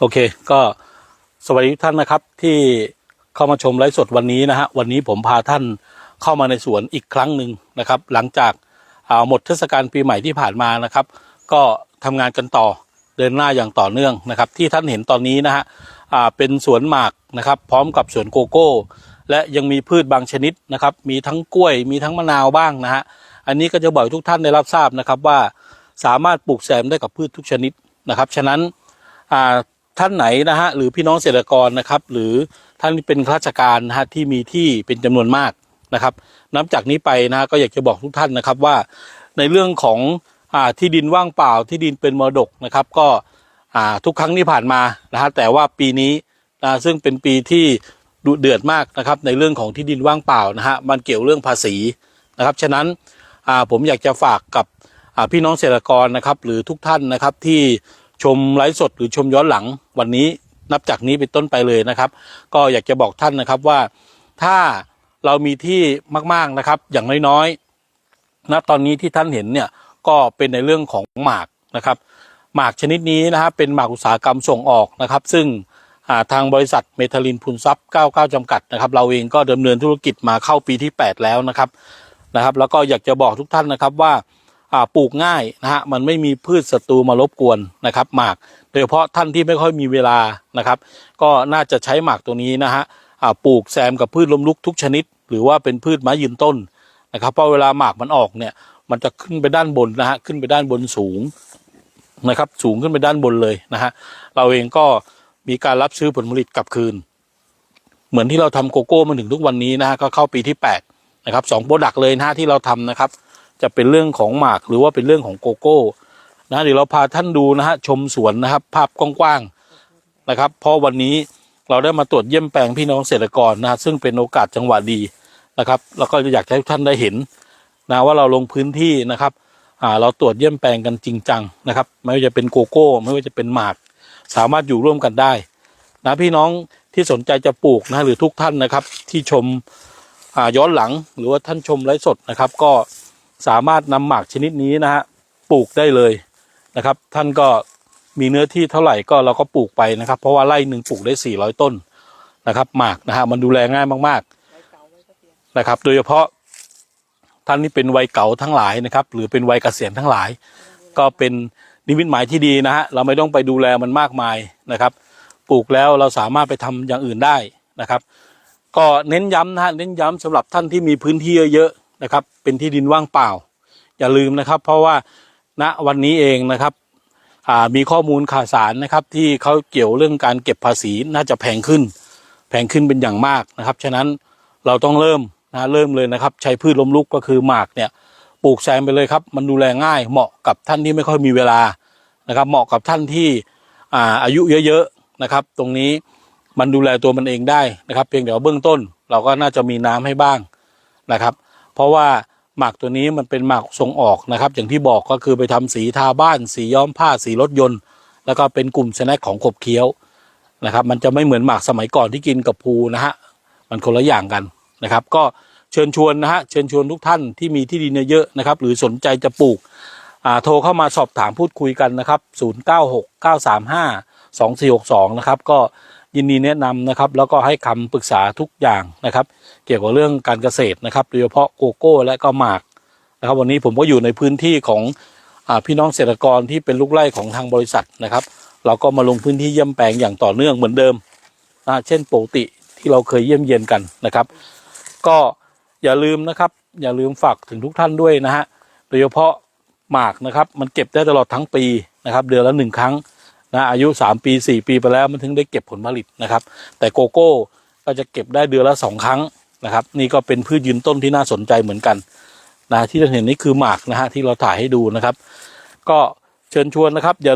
โอเค ก็สวัสดีทุกท่านนะครับ ที่เข้ามาชมไลฟ์สดวันนี้นะฮะวันนี้ผมพาท่านเข้ามาในสวนอีกครั้งหนึ่งนะครับ หลังจากาหมดเทศกาลปีใหม่ที่ผ่านมานะครับ ก็ทำงานกันต่อเดินหน้าอย่างต่อเนื่องนะครับ ที่ท่านเห็นตอนนี้นะฮะเป็นสวนหมากนะครับ พร้อมกับสวนโกโก้ และยังมีพืชบางชนิดนะครับ มีทั้งกล้วยมีทั้งมะนาวบ้างนะฮะอันนี้ก็จะบอกให้ทุกท่านได้รับทราบนะครับว่าสามารถปลูกแซมได้กับพืชทุกชนิดนะครับ ฉะนั้น ท่านไหนนะฮะหรือพี่น้องเกษตรกรนะครับ หรือท่านที่เป็นข้าราชการนะฮะที่มีที่เป็นจำนวนมากนะครับ นับจากนี้ไปนะฮะก็อยากจะบอกทุกท่านนะครับว่า ในเรื่องของอ่าที่ดินว่างเปล่าที่ดินเป็นมรดกนะครับ ก็อ่าทุกครั้งที่ผ่านมานะฮะแต่ว่าปีนี้นะซึ่งเป็นปีที่ดุเดือดมากนะครับในเรื่องของที่ดินว่างเปล่านะฮะมันเกี่ยวเรื่องภาษีนะครับฉะนั้นอ่าผมอยากจะฝากกับอ่าพี่น้องเกษตรกรนะครับ หรือทุกท่านนะครับที่ ชมไลฟ์สดหรือชมย้อนหลังวันนี้นับจากนี้เป็นต้นไปเลยนะครับ ก็อยากจะบอกท่านนะครับว่าถ้าเรามีที่มากๆนะครับ อย่างน้อยๆณตอนนี้ที่ท่านเห็นเนี่ยก็เป็นในเรื่องของหมากนะครับหมากชนิดนี้นะครับเป็นหมากอุตสาหกรรมส่งออกนะครับ ซึ่งาทางบริษัทเมทัลินพูนทรัพย์99 จำกัดนะครับ เราเองก็ดำเนินธุรกิจมาเข้าปีที่ 8 แล้วนะครับนะครับ แล้วก็อยากจะบอกทุกท่านนะครับว่า ปลูกง่ายนะฮะมันไม่มีพืชศัตรูมารบกวนนะครับหมาก โดยเฉพาะท่านที่ไม่ค่อยมีเวลานะครับ ก็น่าจะใช้หมากตัวนี้นะฮะปลูกแซมกับพืชล้มลุกทุกชนิด หรือว่าเป็นพืชไม้ยืนต้นนะครับเพราะเวลาหมากมันออกเนี่ยมันจะขึ้นไปด้านบนนะฮะขึ้นไปด้านบนสูงนะครับ สูงขึ้นไปด้านบนเลยนะฮะเราเองก็มีการรับซื้อผลผลิตกลับคืน เหมือนที่เราทำโกโก้มาถึงทุกวันนี้นะฮะก็เข้าปีที่แปดนะครับสองโปรดักต์เลยนะฮะที่เราทำนะครับ จะเป็นเรื่องของหมากหรือว่าเป็นเรื่องของโกโก้นะเดี๋ยวเราพาท่านดูนะฮะชมสวนนะครับ ภาพกว้างๆนะครับ เพราะวันนี้เราได้มาตรวจเยี่ยมแปลงพี่น้องเกษตรกรนะซึ่งเป็นโอกาสจังหวะดีนะครับ แล้วก็อยากให้ท่านได้เห็นนะว่าเราลงพื้นที่นะครับเราตรวจเยี่ยมแปลงกันจริงจังนะครับ ไม่ว่าจะเป็นโกโก้ ไม่ว่าจะเป็นหมาก สามารถอยู่ร่วมกันได้นะพี่น้องที่สนใจจะปลูกนะหรือทุกท่านนะครับที่ชมย้อนหลังหรือว่าท่านชมไลฟ์สดนะครับ ก็ สามารถนำหมากชนิดนี้นะฮะปลูกได้เลยนะครับ ท่านก็มีเนื้อที่เท่าไหร่ก็เราก็ปลูกไปนะครับ เพราะว่าไร่หนึ่งปลูกได้ 400 ต้นนะครับหมากนะฮะมันดูแลง่ายมากๆนะครับ โดยเฉพาะท่านที่เป็นวัยเก่าทั้งหลายนะครับ หรือเป็นวัยเกษียณทั้งหลาย ก็เป็นนิมิตหมายที่ดีนะฮะเราไม่ต้องไปดูแลมันมากมายนะครับ ปลูกแล้วเราสามารถไปทำอย่างอื่นได้นะครับ ก็เน้นย้ำนะฮะเน้นย้ำสำหรับท่านที่มีพื้นที่เยอะๆ นะครับ เป็นที่ดินว่างเปล่า อย่าลืมนะครับ เพราะว่าณวันนี้เองนะครับมีข้อมูลข่าวสารนะครับ ที่เขาเกี่ยวเรื่องการเก็บภาษีน่าจะแพงขึ้น แพงขึ้นเป็นอย่างมากนะครับ ฉะนั้นเราต้องเริ่มนะเริ่มเลยนะครับ ใช้พืชล้มลุกก็คือหมากเนี่ยปลูกแซมไปเลยครับ มันดูแลง่ายเหมาะกับท่านที่ไม่ค่อยมีเวลานะครับ เหมาะกับท่านที่อาอายุเยอะๆนะครับ ตรงนี้มันดูแลตัวมันเองได้นะครับ เพียงแต่ว่าเบื้องต้น เราก็น่าจะมีน้ำให้บ้างนะครับ เพราะว่าหมากตัวนี้มันเป็นหมากส่งออกนะครับ อย่างที่บอกก็คือไปทำสีทาบ้าน สีย้อมผ้าสีรถยนต์ แล้วก็เป็นกลุ่มสแน็คของขบเคี้ยวนะครับ มันจะไม่เหมือนหมากสมัยก่อนที่กินกับภูนะฮะมันคนละอย่างกันนะครับ ก็เชิญชวนนะฮะเชิญชวนทุกท่านที่มีที่ดินเยอะๆนะครับ หรือสนใจจะปลูกอ่าโทรเข้ามาสอบถามพูดคุยกันนะครับ 0969352462 นะครับ ก็ ยินดีแนะนำนะครับ แล้วก็ให้คำปรึกษาทุกอย่างนะครับ เกี่ยวกับเรื่องการเกษตรนะครับ โดยเฉพาะโกโก้และก็หมากนะครับ วันนี้ผมก็อยู่ในพื้นที่ของอพี่น้องเกษตรกรที่เป็นลูกไร่ของทางบริษัทนะครับ เราก็มาลงพื้นที่เยี่ยมแปลงอย่างต่อเนื่องเหมือนเดิมเช่นปกติที่เราเคยเยี่ยมเยียนกันนะครับ ก็อย่าลืมนะครับ อย่าลืมฝากถึงทุกท่านด้วยนะฮะโดยเฉพาะหมากนะครับ มันเก็บได้ตลอดทั้งปีนะครับ เดือนละหนึ่งครั้ง นะอายุ 3 ปี 4 ปีไปแล้วมันถึงได้เก็บผลผลิตนะครับ แต่โกโก้ก็จะเก็บได้เดือนละสองครั้งนะครับ นี่ก็เป็นพืชยืนต้นที่น่าสนใจเหมือนกันนะที่เราเห็นนี่คือหมากนะฮะที่เราถ่ายให้ดูนะครับ ก็เชิญชวนนะครับอย่า